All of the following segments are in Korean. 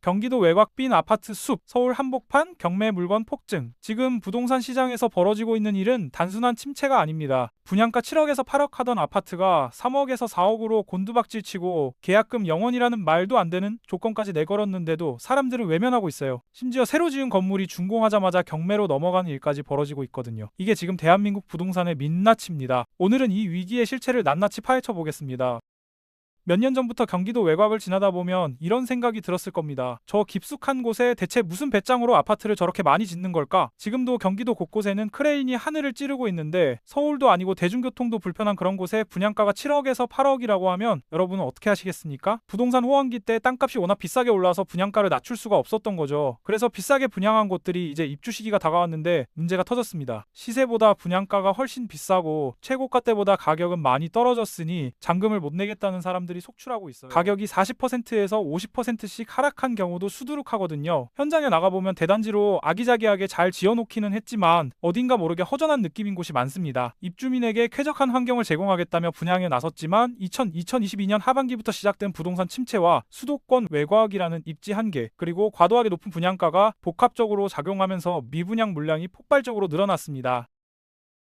경기도 외곽 빈 아파트 숲, 서울 한복판 경매 물건 폭증. 지금 부동산 시장에서 벌어지고 있는 일은 단순한 침체가 아닙니다. 분양가 7억에서 8억 하던 아파트가 3억에서 4억으로 곤두박질 치고 계약금 0원이라는 말도 안 되는 조건까지 내걸었는데도 사람들을 외면하고 있어요. 심지어 새로 지은 건물이 준공하자마자 경매로 넘어가는 일까지 벌어지고 있거든요. 이게 지금 대한민국 부동산의 민낯입니다. 오늘은 이 위기의 실체를 낱낱이 파헤쳐 보겠습니다. 몇 년 전부터 경기도 외곽을 지나다 보면 이런 생각이 들었을 겁니다. 저 깊숙한 곳에 대체 무슨 배짱으로 아파트를 저렇게 많이 짓는 걸까? 지금도 경기도 곳곳에는 크레인이 하늘을 찌르고 있는데 서울도 아니고 대중교통도 불편한 그런 곳에 분양가가 7억에서 8억이라고 하면 여러분은 어떻게 하시겠습니까? 부동산 호황기 때 땅값이 워낙 비싸게 올라서 분양가를 낮출 수가 없었던 거죠. 그래서 비싸게 분양한 곳들이 이제 입주 시기가 다가왔는데 문제가 터졌습니다. 시세보다 분양가가 훨씬 비싸고 최고가 때보다 가격은 많이 떨어졌으니 잔금을 못 내겠다는 사람들이 속출하고 있어요. 가격이 40%에서 50%씩 하락한 경우도 수두룩하거든요. 현장에 나가보면 대단지로 아기자기하게 잘 지어놓기는 했지만 어딘가 모르게 허전한 느낌인 곳이 많습니다. 입주민에게 쾌적한 환경을 제공하겠다며 분양에 나섰지만 2000, 2022년 하반기부터 시작된 부동산 침체와 수도권 외곽이라는 입지 한계 그리고 과도하게 높은 분양가가 복합적으로 작용하면서 미분양 물량이 폭발적으로 늘어났습니다.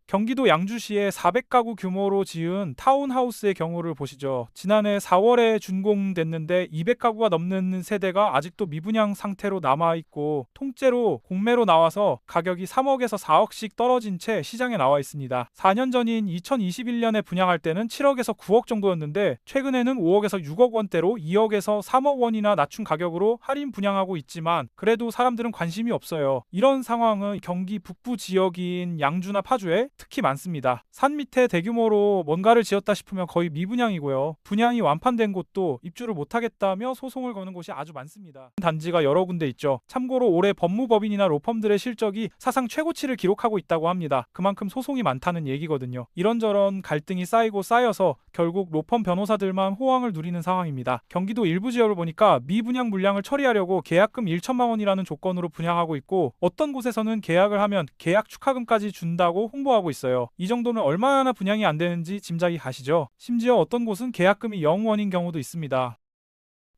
경기도 양주시에 400가구 규모로 지은 타운하우스의 경우를 보시죠. 지난해 4월에 준공됐는데 200가구가 넘는 세대가 아직도 미분양 상태로 남아있고 통째로 공매로 나와서 가격이 3억에서 4억씩 떨어진 채 시장에 나와 있습니다. 4년 전인 2021년에 분양할 때는 7억에서 9억 정도였는데 최근에는 5억에서 6억 원대로 2억에서 3억 원이나 낮춘 가격으로 할인 분양하고 있지만 그래도 사람들은 관심이 없어요. 이런 상황은 경기 북부 지역인 양주나 파주에 특히 많습니다. 산 밑에 대규모로 뭔가를 지었다 싶으면 거의 미분양이고요. 분양이 완판된 곳도 입주를 못하겠다며 소송을 거는 곳이 아주 많습니다. 단지가 여러 군데 있죠. 참고로 올해 법무법인이나 로펌들의 실적이 사상 최고치를 기록하고 있다고 합니다. 그만큼 소송이 많다는 얘기거든요. 이런저런 갈등이 쌓이고 쌓여서 결국 로펌 변호사들만 호황을 누리는 상황입니다. 경기도 일부 지역을 보니까 미분양 물량을 처리하려고 계약금 1천만 원이라는 조건으로 분양하고 있고 어떤 곳에서는 계약을 하면 계약 축하금까지 준다고 홍보하고 있어요. 이 정도는 얼마나 분양이 안 되는지 짐작이 가시죠. 심지어 어떤 곳은 계약금이 0원인 경우도 있습니다.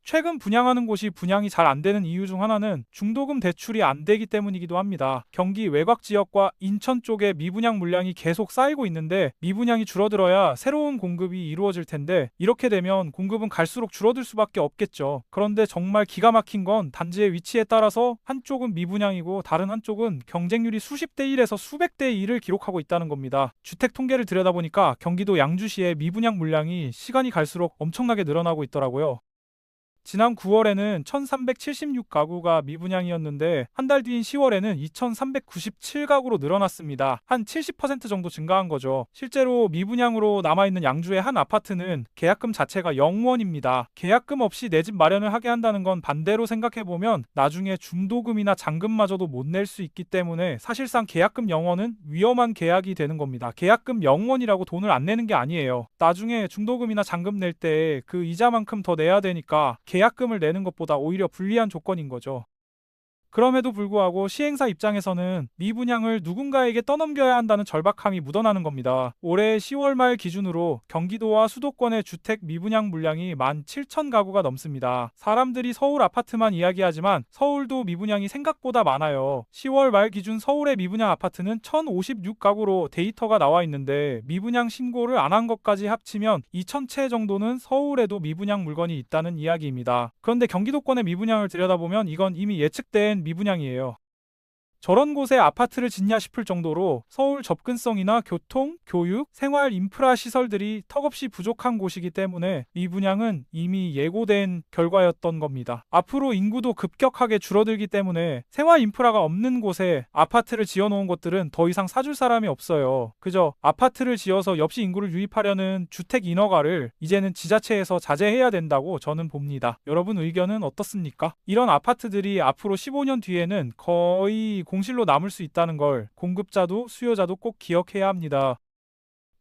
최근 분양하는 곳이 분양이 잘 안 되는 이유 중 하나는 중도금 대출이 안 되기 때문이기도 합니다. 경기 외곽 지역과 인천 쪽에 미분양 물량이 계속 쌓이고 있는데 미분양이 줄어들어야 새로운 공급이 이루어질 텐데 이렇게 되면 공급은 갈수록 줄어들 수밖에 없겠죠. 그런데 정말 기가 막힌 건 단지의 위치에 따라서 한쪽은 미분양이고 다른 한쪽은 경쟁률이 수십 대 1에서 수백 대 1을 기록하고 있다는 겁니다. 주택 통계를 들여다보니까 경기도 양주시의 미분양 물량이 시간이 갈수록 엄청나게 늘어나고 있더라고요. 지난 9월에는 1376가구가 미분양이었는데 한 달 뒤인 10월에는 2397가구로 늘어났습니다. 한 70% 정도 증가한 거죠. 실제로 미분양으로 남아있는 양주의 한 아파트는 계약금 자체가 0원입니다. 계약금 없이 내 집 마련을 하게 한다는 건 반대로 생각해보면 나중에 중도금이나 잔금마저도 못 낼 수 있기 때문에 사실상 계약금 0원은 위험한 계약이 되는 겁니다. 계약금 0원이라고 돈을 안 내는 게 아니에요. 나중에 중도금이나 잔금 낼 때 그 이자만큼 더 내야 되니까 계약금을 내는 것보다 오히려 불리한 조건인 거죠. 그럼에도 불구하고 시행사 입장에서는 미분양을 누군가에게 떠넘겨야 한다는 절박함이 묻어나는 겁니다. 올해 10월 말 기준으로 경기도와 수도권의 주택 미분양 물량이 17,000가구가 넘습니다. 사람들이 서울 아파트만 이야기하지만 서울도 미분양이 생각보다 많아요. 10월 말 기준 서울의 미분양 아파트는 1,056가구로 데이터가 나와 있는데 미분양 신고를 안 한 것까지 합치면 2,000채 정도는 서울에도 미분양 물건이 있다는 이야기입니다. 그런데 경기도권의 미분양을 들여다보면 이건 이미 예측된 미분양이에요. 저런 곳에 아파트를 짓냐 싶을 정도로 서울 접근성이나 교통, 교육, 생활 인프라 시설들이 턱없이 부족한 곳이기 때문에 이 분양은 이미 예고된 결과였던 겁니다. 앞으로 인구도 급격하게 줄어들기 때문에 생활 인프라가 없는 곳에 아파트를 지어 놓은 곳들은 더 이상 사줄 사람이 없어요. 그저 아파트를 지어서 엽시 인구를 유입하려는 주택 인허가를 이제는 지자체에서 자제해야 된다고 저는 봅니다. 여러분 의견은 어떻습니까? 이런 아파트들이 앞으로 15년 뒤에는 거의 공실로 남을 수 있다는 걸 공급자도 수요자도 꼭 기억해야 합니다.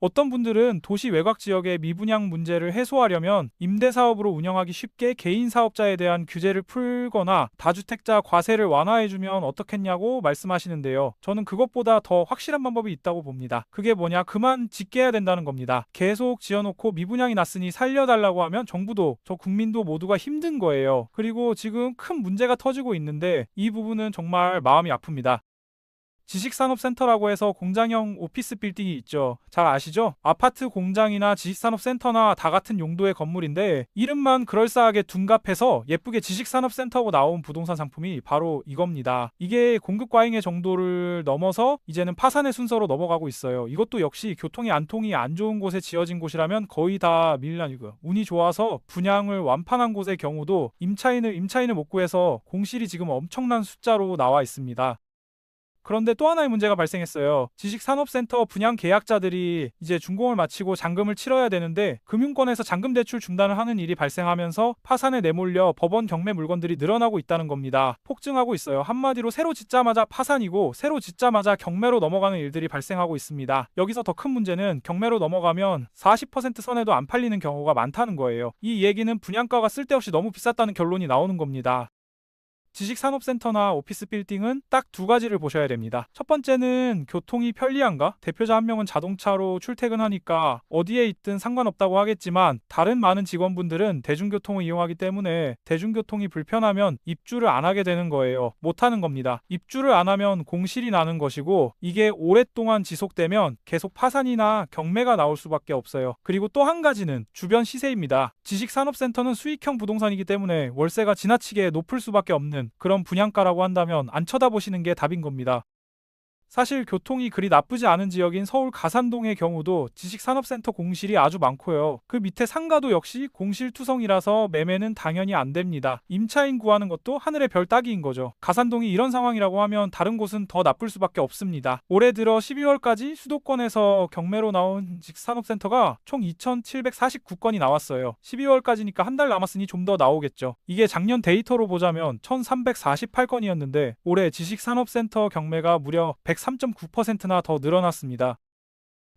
어떤 분들은 도시 외곽 지역의 미분양 문제를 해소하려면 임대 사업으로 운영하기 쉽게 개인 사업자에 대한 규제를 풀거나 다주택자 과세를 완화해주면 어떻겠냐고 말씀하시는데요. 저는 그것보다 더 확실한 방법이 있다고 봅니다. 그게 뭐냐? 그만 짓게 해야 된다는 겁니다. 계속 지어놓고 미분양이 났으니 살려달라고 하면 정부도 저 국민도 모두가 힘든 거예요. 그리고 지금 큰 문제가 터지고 있는데 이 부분은 정말 마음이 아픕니다. 지식산업센터라고 해서 공장형 오피스 빌딩이 있죠. 잘 아시죠? 아파트 공장이나 지식산업센터나 다 같은 용도의 건물인데 이름만 그럴싸하게 둔갑해서 예쁘게 지식산업센터고 나온 부동산 상품이 바로 이겁니다. 이게 공급 과잉의 정도를 넘어서 이제는 파산의 순서로 넘어가고 있어요. 이것도 역시 교통이 안 통이 안 좋은 곳에 지어진 곳이라면 거의 다 밀란이고요. 운이 좋아서 분양을 완판한 곳의 경우도 임차인을 임차인을 못 구해서 공실이 지금 엄청난 숫자로 나와 있습니다. 그런데 또 하나의 문제가 발생했어요. 지식산업센터 분양 계약자들이 이제 준공을 마치고 잔금을 치러야 되는데 금융권에서 잔금 대출 중단을 하는 일이 발생하면서 파산에 내몰려 법원 경매 물건들이 늘어나고 있다는 겁니다. 폭증하고 있어요. 한마디로 새로 짓자마자 파산이고 새로 짓자마자 경매로 넘어가는 일들이 발생하고 있습니다. 여기서 더 큰 문제는 경매로 넘어가면 40% 선에도 안 팔리는 경우가 많다는 거예요. 이 얘기는 분양가가 쓸데없이 너무 비쌌다는 결론이 나오는 겁니다. 지식산업센터나 오피스 빌딩은 딱 두 가지를 보셔야 됩니다. 첫 번째는 교통이 편리한가? 대표자 한 명은 자동차로 출퇴근하니까 어디에 있든 상관없다고 하겠지만 다른 많은 직원분들은 대중교통을 이용하기 때문에 대중교통이 불편하면 입주를 안 하게 되는 거예요. 못 하는 겁니다. 입주를 안 하면 공실이 나는 것이고 이게 오랫동안 지속되면 계속 파산이나 경매가 나올 수밖에 없어요. 그리고 또 한 가지는 주변 시세입니다. 지식산업센터는 수익형 부동산이기 때문에 월세가 지나치게 높을 수밖에 없는 그런 분양가라고 한다면 안 쳐다보시는 게 답인 겁니다. 사실 교통이 그리 나쁘지 않은 지역인 서울 가산동의 경우도 지식산업센터 공실이 아주 많고요. 그 밑에 상가도 역시 공실투성이라서 매매는 당연히 안 됩니다. 임차인 구하는 것도 하늘의 별 따기인 거죠. 가산동이 이런 상황이라고 하면 다른 곳은 더 나쁠 수밖에 없습니다. 올해 들어 12월까지 수도권에서 경매로 나온 지식산업센터가 총 2,749건이 나왔어요. 12월까지니까 한 달 남았으니 좀 더 나오겠죠. 이게 작년 데이터로 보자면 1,348건이었는데 올해 지식산업센터 경매가 무려 103.9%나 더 늘어났습니다.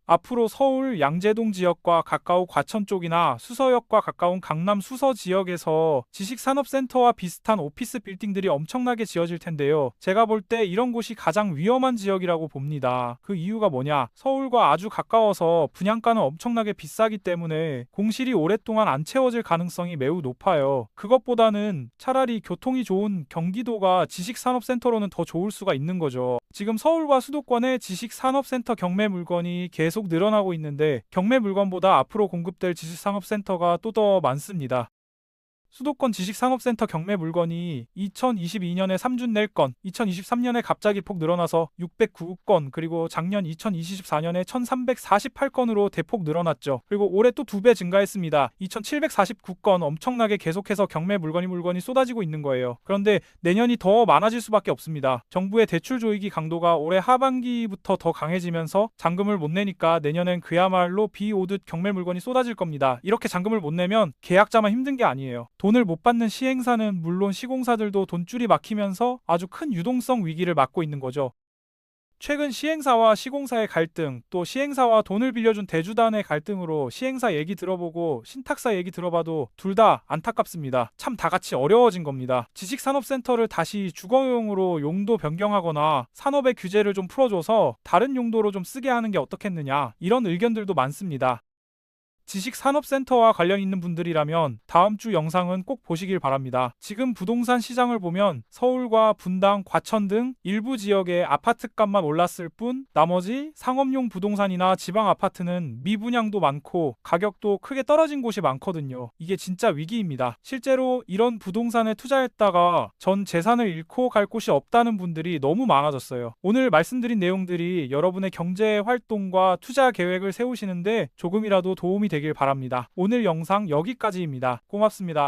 앞으로 서울 양재동 지역과 가까운 과천 쪽이나 수서역과 가까운 강남 수서 지역에서 지식산업센터와 비슷한 오피스 빌딩들이 엄청나게 지어질 텐데요. 제가 볼 때 이런 곳이 가장 위험한 지역이라고 봅니다. 그 이유가 뭐냐? 서울과 아주 가까워서 분양가는 엄청나게 비싸기 때문에 공실이 오랫동안 안 채워질 가능성이 매우 높아요. 그것보다는 차라리 교통이 좋은 경기도가 지식산업센터로는 더 좋을 수가 있는 거죠. 지금 서울과 수도권의 지식산업센터 경매 물건이 계속 계속 늘어나고 있는데 경매 물건보다 앞으로 공급될 지식산업센터가 또 더 많습니다. 수도권 지식산업센터 경매 물건이 2022년에 3준 4건, 2023년에 갑자기 폭 늘어나서 609건, 그리고 작년 2024년에 1348건으로 대폭 늘어났죠. 그리고 올해 또 두 배 증가했습니다. 2749건 엄청나게 계속해서 경매 물건이 물건이 쏟아지고 있는 거예요. 그런데 내년이 더 많아질 수밖에 없습니다. 정부의 대출 조이기 강도가 올해 하반기부터 더 강해지면서 잔금을 못 내니까 내년엔 그야말로 비 오듯 경매 물건이 쏟아질 겁니다. 이렇게 잔금을 못 내면 계약자만 힘든 게 아니에요. 돈을 못 받는 시행사는 물론 시공사들도 돈줄이 막히면서 아주 큰 유동성 위기를 맞고 있는 거죠. 최근 시행사와 시공사의 갈등, 또 시행사와 돈을 빌려준 대주단의 갈등으로 시행사 얘기 들어보고 신탁사 얘기 들어봐도 둘 다 안타깝습니다. 참 다 같이 어려워진 겁니다. 지식산업센터를 다시 주거용으로 용도 변경하거나 산업의 규제를 좀 풀어줘서 다른 용도로 좀 쓰게 하는 게 어떻겠느냐 이런 의견들도 많습니다. 지식산업센터와 관련 있는 분들이라면 다음 주 영상은 꼭 보시길 바랍니다. 지금 부동산 시장을 보면 서울과 분당, 과천 등 일부 지역의 아파트 값만 올랐을 뿐 나머지 상업용 부동산이나 지방 아파트는 미분양도 많고 가격도 크게 떨어진 곳이 많거든요. 이게 진짜 위기입니다. 실제로 이런 부동산에 투자했다가 전 재산을 잃고 갈 곳이 없다는 분들이 너무 많아졌어요. 오늘 말씀드린 내용들이 여러분의 경제 활동과 투자 계획을 세우시는데 조금이라도 도움이 되길 바랍니다. 오늘 영상 여기까지입니다. 고맙습니다.